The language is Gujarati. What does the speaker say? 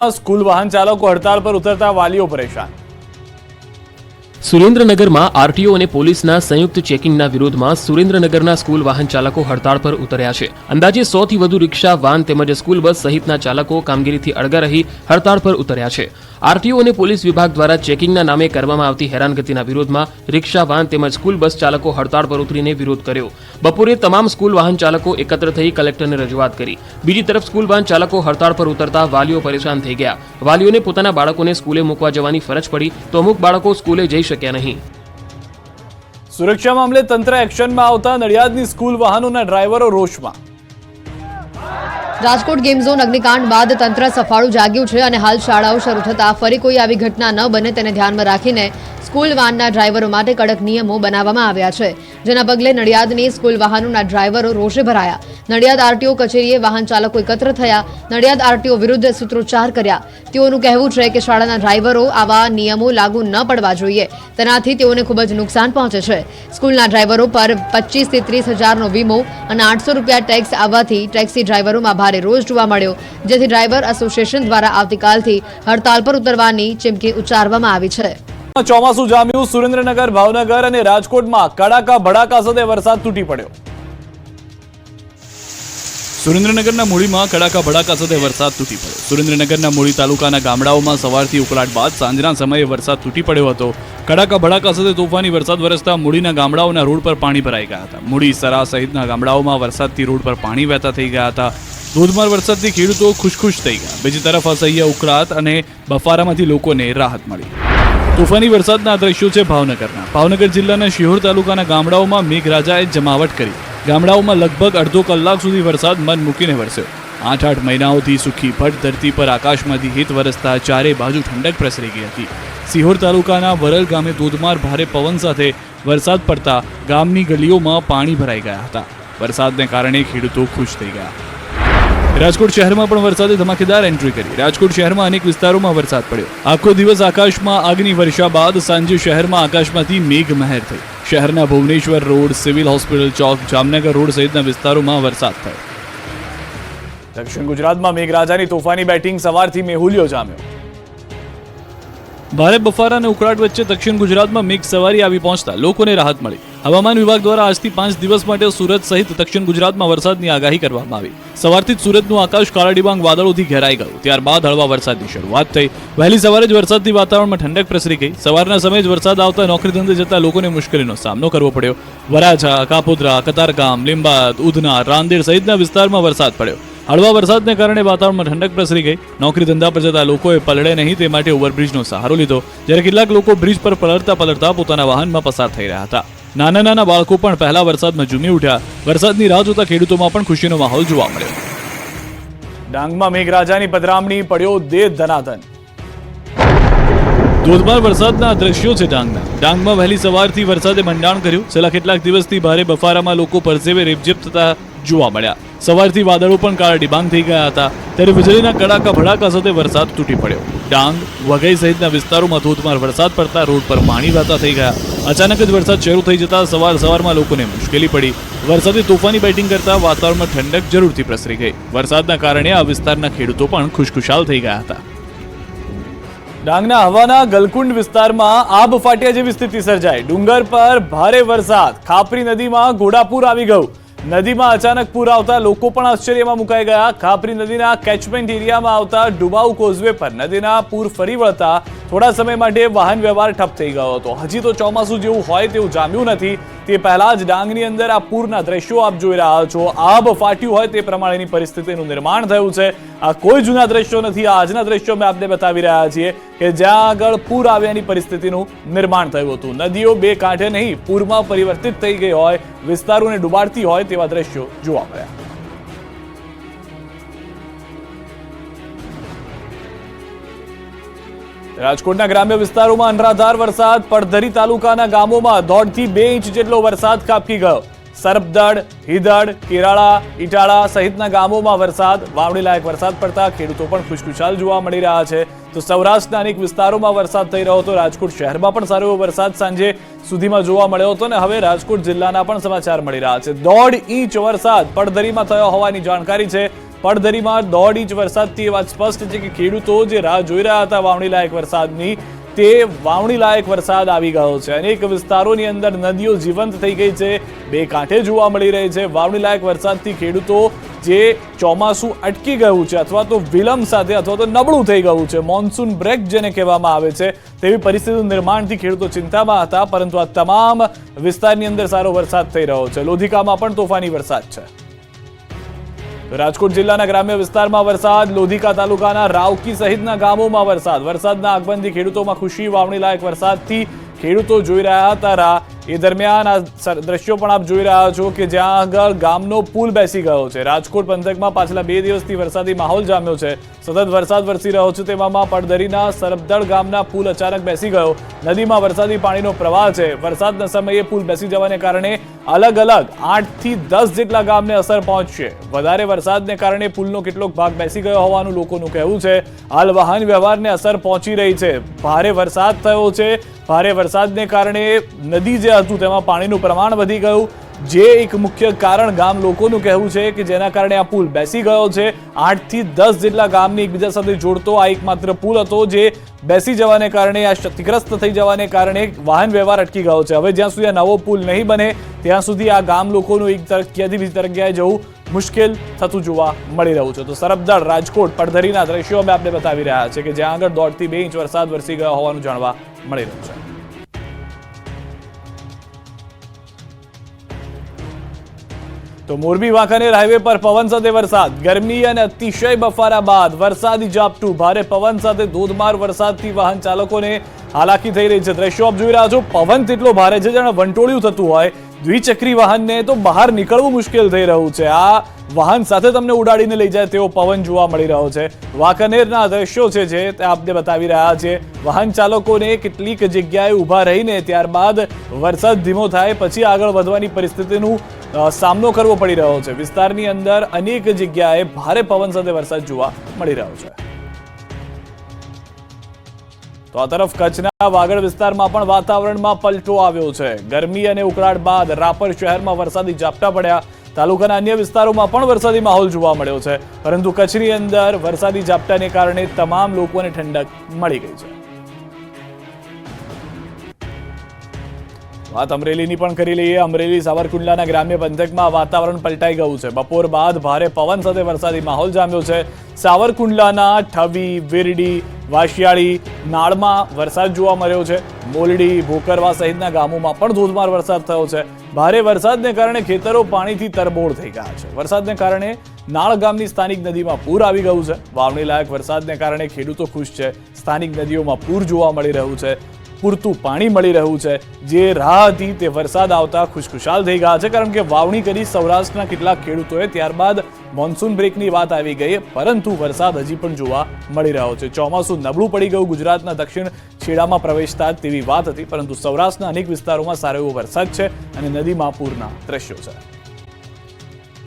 સ્કૂલ વાહન ચાલકો હડતાળ પર ઉતરતા વાલીઓ પરેશાન. સુરેન્દ્રનગરમાં આરટીઓ અને પોલીસના સંયુક્ત ચેકિંગના વિરોધમાં સુરેન્દ્રનગરના સ્કૂલ વાહન ચાલકો હડતાળ પર ઉતર્યા છે. અંદાજે સોથી વધુ રિક્ષા, વાન તેમજ સ્કૂલ બસ સહિતના ચાલકો કામગીરીથી અળગા રહી હડતાળ પર ઉતર્યા છે. આરટીઓ અને પોલીસ વિભાગ દ્વારા ચેકિંગના નામે કરવામાં આવતી હેરાનગતિના વિરોધમાં રિક્ષા, વાન તેમજ સ્કૂલ બસ ચાલકો હડતાળ પર ઉતરીને વિરોધ કર્યો. બપોરે તમામ સ્કૂલ વાહન ચાલકો એકત્ર થઈ કલેક્ટરને રજૂઆત કરી. બીજી તરફ સ્કૂલ વાહન ચાલકો હડતાળ પર ઉતરતા વાલીઓ પરેશાન થઈ ગયા. વાલીઓને પોતાના બાળકોને સ્કૂલે મૂકવા જવાની ફરજ પડી તો અમુક બાળકો સ્કૂલે જઈ શક્યા નહીં. સુરક્ષા મામલે તંત્ર એક્શનમાં આવતા નડિયાદની સ્કૂલ વાહનોના ડ્રાઈવરો રોષમાં. રાજકોટ ગેમ ઝોન અગ્નિકાંડ બાદ તંત્ર સફાળું જાગ્યું છે અને હાલ શાળાઓ શરૂ થતાં ફરી કોઈ આવી ઘટના ન બને તેને ધ્યાનમાં રાખીને સ્કૂલ વાનના ડ્રાઈવરો માટે કડક નિયમો બનાવવામાં આવ્યા છે, જેના પગલે નડિયાદની સ્કૂલ વાહનોના ડ્રાઈવરો રોષે ભરાયા. નડિયાદ આરટીઓ કચેરીએ વાહન ચાલકો એકત્ર થયા. નડિયાદ આરટીઓ વિરુદ્ધ સૂત્રોચ્ચાર કર્યા. તેઓનું કહેવું છે કે શાળાના ડ્રાઈવરો આવા નિયમો લાગુ ન પડવા જોઈએ. તેનાથી તેઓને ખૂબ જ નુકસાન પહોંચે છે. સ્કૂલના ડ્રાઈવરો પર પચીસથી ત્રીસ હજારનો વીમો અને આઠસો રૂપિયા ટેક્સ આવવાથી ટેક્સી ડ્રાઈવરોમાં ભારે રોષ જોવા મળ્યો. જેથી ડ્રાઈવર એસોસિએશન દ્વારા આવતીકાલથી હડતાલ પર ઉતરવાની ચીમકી ઉચ્ચારવામાં આવી છે. ચોમાસું જામ્યું સુરેન્દ્રનગર, ભાવનગર અને રાજકોટમાં કડાકા ભડાકા સાથે વરસાદ તૂટી પડ્યો. સુરેન્દ્રનગરના મૂળીમાં કડાકા ભડાકા સાથે વરસાદ તૂટી પડ્યો. સુરેન્દ્રનગરના મૂળી તાલુકાના ગામડાઓમાં સવારથી ઉકળાટ બાદ સાંજના સમયે વરસાદ તૂટી પડ્યો હતો. કડાકા ભડાકા સાથે તોફાની વરસાદ વરસતા મૂળીના ગામડાઓના રોડ પર પાણી ભરાઈ ગયા હતા. મૂળી સરા સહિતના ગામડાઓમાં વરસાદથી રોડ પર પાણી વહેતા થઈ ગયા હતા. ધોધમાર વરસાદથી ખેડૂતો ખુશખુશ થઈ ગયા. બીજી તરફ અસહ્ય ઉકળાટ અને બફારામાંથી લોકોને રાહત મળી. તોફાની વરસાદના દ્રશ્યો છે ભાવનગરના. ભાવનગર જિલ્લાના શિહોર તાલુકાના ગામડાઓમાં મેઘરાજાએ જમાવટ કરી. ગામડાઓમાં લગભગ અડધો કલાક સુધી વરસાદ મન મૂકીને વરસ્યો. આઠ આઠ મહિનાઓથી સુખી ભટ્ટ ધરતી પર આકાશમાંથી હિત વરસતા ચારે બાજુ ઠંડક પ્રસરી ગઈ હતી. સિહોર તાલુકાના વરલ ગામે ધોધમાર ભારે પવન સાથે વરસાદ પડતા ગામની ગલીઓમાં પાણી ભરાઈ ગયા હતા. વરસાદને કારણે ખેડૂતો ખુશ થઈ ગયા. રાજકોટ શહેરમાં પણ વરસાદે ધમાકેદાર એન્ટ્રી કરી. રાજકોટ શહેરમાં અનેક વિસ્તારોમાં વરસાદ પડ્યો. આખો દિવસ આકાશમાં આગની વર્ષા બાદ સાંજે શહેરમાં આકાશમાંથી મેઘ મહેર થઈ. શહેરના ભુવનેશ્વર રોડ સિવિલ હોસ્પિટલ ચોક જામનગર રોડ સહિતના વિસ્તારોમાં વરસાદ થયો. દક્ષિણ ગુજરાતમાં મેઘરાજાની તોફાની બેટિંગ સવારથી મેહુલિયો જામ્યો. ભારે બફારા અને ઉકળાટ વચ્ચે દક્ષિણ ગુજરાતમાં મેઘ સવારી આવી પહોંચતા લોકોને રાહત મળી. હવામાન વિભાગ દ્વારા આજથી પાંચ દિવસ માટે સુરત સહિત દક્ષિણ ગુજરાતમાં વરસાદની આગાહી કરવામાં આવી. સવારથી જ સુરતનું આકાશ કાળા ડિબાંગ વાદળોથી ઘેરાઈ ગયું. ત્યારબાદ હળવા વરસાદની શરૂઆત થઈ. વહેલી સવારે જ વરસાદથી વાતાવરણમાં ઠંડક પ્રસરી ગઈ. સવારના સમયે જ વરસાદ આવતા નોકરી ધંધે જતા લોકોને મુશ્કેલીનો સામનો કરવો પડ્યો. વરાછા, કાપોદ્રા, કતારગામ, લીંબાદ, ઉધના, રાંદેર સહિતના વિસ્તારમાં વરસાદ પડ્યો. હળવા વરસાદને કારણે વાતાવરણમાં ઠંડક પ્રસરી ગઈ. નોકરી ધંધા પર જતા લોકોએ પલળે નહીં તે માટે ઓવરબ્રિજનો સહારો લીધો જ્યારે કેટલાક લોકો બ્રિજ પર પલળતા પલળતા પોતાના વાહનમાં પસાર થઈ રહ્યા હતા. નાના નાના બાળકો પણ પહેલા વરસાદમાં ઝૂમી ઉઠ્યા. વરસાદની રાહ જોતા ખેડૂતોમાં પણ ખુશીનો માહોલ જોવા મળ્યો. ડાંગમાં મેઘરાજાની પધરામણી પડ્યો દેહ ધનાધન. ધોધમાર વરસાદના દ્રશ્યો છે ડાંગના. ડાંગમાં વહેલી સવારથી વરસાદે મંડાણ કર્યું. છેલ્લા કેટલાક દિવસથી ભારે બફારામાં લોકો પરસેવે રેપઝેપ થતા જોવા મળ્યા. સવારથી વાદળો પણ કાળા ડિબાંગ થઈ ગયા હતા. ત્યારે વીજળીના કડાકા ભડાકા સાથે વરસાદ તૂટી પડ્યો. ડાંગ, વઘઈ સહિતના વિસ્તારોમાં ધોધમાર વરસાદ પડતા રોડ પર પાણી વહેતા થઈ ગયા. અચાનક જ વરસાદ શરૂ થઈ જતા સવાર સવારમાં લોકોને મુશ્કેલી પડી. વરસાદી તોફાની બેટિંગ કરતા વાતાવરણમાં ઠંડક જરૂરથી પ્રસરી ગઈ. વરસાદના કારણે આ વિસ્તારના ખેડૂતો પણ ખુશખુશાલ થઈ ગયા હતા. ડાંગના હવાના ગલકુંડ વિસ્તારમાં આબ ફાટ્યા જેવી સ્થિતિ સર્જાઈ. ડુંગર પર ભારે વરસાદ. ખાપરી નદીમાં ઘોડાપુર આવી ગયું. નદીમાં અચાનક પૂર આવતા લોકો પણ આશ્ચર્યમાં મુકાઈ ગયા. ખાપરી નદીના કેચમેન્ટ એરિયામાં આવતા ડુબાઉ કોઝવે પર નદીના પૂર ફરી વળતા થોડા સમય માટે વાહન વ્યવહાર ઠપ થઈ ગયો હતો. હજી તો ચોમાસું જેવું હોય તેવું જામ્યું નથી. તે પહેલા જ ડાંગની અંદર આ પૂરના દ્રશ્યો આપ જોઈ રહ્યા છો. આબ ફાટ્યું હોય તે પ્રમાણેની પરિસ્થિતિનું નિર્માણ થયું છે. આ કોઈ જૂના દ્રશ્યો નથી. આજના દ્રશ્યો મેં આપને બતાવી રહ્યા છીએ કે જ્યાં આગળ પૂર આવ્યાની પરિસ્થિતિનું નિર્માણ થયું હતું. નદીઓ બે કાંઠે નહીં, પૂરમાં પરિવર્તિત થઈ ગઈ હોય, વિસ્તારોને ડુબાડતી હોય તેવા દ્રશ્યો જોવા મળ્યા. રાજકોટના ગ્રામ્ય વિસ્તારોમાં અનરાધાર વરસાદ. પડધરી તાલુકાના ગામોમાં દોઢથી બે ઇંચ જેટલો વરસાદ ખાબકી ગયો. સરપદડ હિદડ કેરાળા, ઇટાળા સહિતના ગામોમાં વરસાદ. વાવણી લાયક વરસાદ પડતા ખેડૂતો પણ ખુશખુશાલ જોવા મળી રહ્યા છે. તો સૌરાષ્ટ્રના અનેક વિસ્તારોમાં વરસાદ થઈ રહ્યો હતો. રાજકોટ શહેરમાં પણ સારો વરસાદ સાંજે સુધીમાં જોવા મળ્યો હતો અને હવે રાજકોટ જિલ્લાના પણ સમાચાર મળી રહ્યા છે. દોઢ ઇંચ વરસાદ પડધરીમાં થયો હોવાની જાણકારી છે. પડધરીમાં દોઢ ઇંચ વરસાદથી એ વાત સ્પષ્ટ છે કે ખેડૂતો જે રાહ જોઈ રહ્યા હતા વાવણી લાયક વરસાદની, તે વાવણી લાયક વરસાદ આવી ગયો છે. અનેક વિસ્તારોની અંદર નદીઓ જીવંત થઈ ગઈ છે. બે કાંઠે જોવા મળી રહી છે. વાવણી લાયક વરસાદથી ખેડૂતો જે ચોમાસું અટકી ગયું છે અથવા તો વિલંબ સાથે અથવા તો નબળું થઈ ગયું છે. મોન્સૂન બ્રેક જેને કહેવામાં આવે છે, તેવી પરિસ્થિતિનું નિર્માણથી ખેડૂતો ચિંતામાં હતા, પરંતુ આ તમામ વિસ્તારની અંદર સારો વરસાદ થઈ રહ્યો છે. લોધિકામાં પણ તોફાની વરસાદ છે. રાજકોટ જિલ્લાના ગ્રામ્ય વિસ્તારમાં વરસાદ, લોધિકા તાલુકાના રાવકી સહિતના ગામોમાં વરસાદ. વરસાદના આગમનથી ખેડૂતોમાં ખુશી વાવણી લાયક વરસાદથી ખેડૂતો જોઈ રહ્યા હતા રાહ. એ દરમિયાન આ દ્રશ્યો પણ આપ જોઈ રહ્યા છો કે જ્યાં આગળ ગામનો પુલ બેસી ગયો છે. રાજકોટ પંથકમાં પાછલા બે દિવસથી વરસાદી માહોલ જામ્યો છે. સતત વરસાદ વરસી રહ્યો છે તેવામાં પડદરીના સરબદળ ગામના પુલ અચાનક બેસી ગયો. નદીમાં વરસાદી પાણીનો પ્રવાહ છે. વરસાદના સમયે પુલ બેસી જવાને કારણે અલગ અલગ આઠથી દસ જેટલા ગામને અસર પહોંચશે. વધારે વરસાદને કારણે પુલનો કેટલોક ભાગ બેસી ગયો હોવાનું લોકોનું કહેવું છે. હાલ વાહન વ્યવહારને અસર પહોંચી રહી છે. ભારે વરસાદ થયો છે. ભારે વરસાદને કારણે નદી જે હતું તેમાં પાણીનું પ્રમાણ વધી ગયું. જે એક મુખ્ય કારણ ગામ લોકોનું કહેવું છે કે જેના કારણે આ પુલ બેસી ગયો છે. આઠથી દસ જેટલા ગામને એકબીજા સાથે જોડતો આ એકમાત્ર પુલ હતો જે બેસી જવાને કારણે, આ ક્ષતિગ્રસ્ત થઈ જવાને કારણે વાહન વ્યવહાર અટકી ગયો છે. હવે જ્યાં સુધી આ નવો પુલ નહીં બને, ત્યાં સુધી આ ગામ લોકોનું એક તરફથી બીજી તરફ જવું મુશ્કેલ થતું જોવા મળી રહ્યું છે. તો સરબદળ, રાજકોટ, પડધરીના દ્રશ્યો અમે આપને બતાવી રહ્યા છે કે જ્યાં આગળ દોઢથી બે ઇંચ વરસાદ વરસી ગયો હોવાનું જાણવા મળી રહ્યું છે. તો મોરબી, વાંકાનેર હાઈવે પર પવન સાથે વરસાદ. ગરમી અને અતિશય બફારા બાદ વરસાદી ઝાપટું. ભારે પવન સાથે ધોધમાર વરસાદથી વાહન ચાલકોને હાલાકી થઈ રહી છે. દ્રશ્યો આપ જોઈ રહ્યા છો. પવન તેટલો ભારે છે જાણે વંટોળિયું થતું હોય. દ્વિચક્રી વાહનને તો બહાર નીકળવું મુશ્કેલ થઈ રહ્યું છે. આ વાહન સાથે તમને ઉડાડીને લઈ જાય તેવો પવન જોવા મળી રહ્યો છે. વાંકાનેરના દ્રશ્યો છે જે તે આપને બતાવી રહ્યા છે. વાહન ચાલકોને કેટલીક જગ્યાએ ઊભા રહીને ત્યારબાદ વરસાદ ધીમો થાય, પછી આગળ વધવાની પરિસ્થિતિનું સામનો કરવો પડી રહ્યો છે. વિસ્તારની અંદર અનેક જગ્યાએ ભારે પવન સાથે વરસાદ જોવા મળી રહ્યો છે. તો આ તરફ કચ્છના વાગડ વિસ્તારમાં પણ વાતાવરણમાં પલટો આવ્યો છે. ગરમી અને ઉકળાટ બાદ રાપર શહેરમાં વરસાદી ઝાપટા પડ્યા. તાલુકાના અન્ય વિસ્તારોમાં પણ વરસાદી માહોલ જોવા મળ્યો છે. પરંતુ કચ્છની અંદર વરસાદી ઝાપટાને કારણે તમામ લોકોને ઠંડક મળી ગઈ છે. વાત અમરેલીની પણ કરી લઈએ. અમરેલી સાવરકુંડલાના ગ્રામ્ય પંથકમાં વાતાવરણ પલટાઈ ગયું છે. બપોર બાદ ભારે પવન સાથે વરસાદી માહોલ જામ્યો છે. સાવરકુંડલાના ઠવી, વિરડી વાશિયાળી નાળમાં વરસાદ જોવા મળ્યો છે. મોલડી, ભોકરવા સહિતના ગામોમાં પણ ધોધમાર વરસાદ થયો છે. ભારે વરસાદને કારણે ખેતરો પાણીથી તરબોળ થઈ ગયા છે. વરસાદને કારણે નાળ ગામની સ્થાનિક નદીમાં પૂર આવી ગયું છે. વાવણી લાયક વરસાદને કારણે ખેડૂતો ખુશ છે. સ્થાનિક નદીઓમાં પૂર જોવા મળી રહ્યું છે. પૂરતું પાણી મળી રહ્યું છે. જે રાહ હતી તે વરસાદ આવતા ખુશખુશાલ થઈ ગયા છે. કારણ કે વાવણી કરી સૌરાષ્ટ્રના કેટલાક ખેડૂતોએ ત્યારબાદ મોન્સૂન બ્રેકની વાત આવી ગઈ, પરંતુ વરસાદ હજી પણ જોવા મળી રહ્યો છે. ચોમાસું નબળું પડી ગયું ગુજરાતના દક્ષિણ છેડામાં પ્રવેશતા તેવી વાત હતી, પરંતુ સૌરાષ્ટ્રના અનેક વિસ્તારોમાં સારો એવો વરસાદ છે અને નદીમાં પૂરના દ્રશ્યો છે.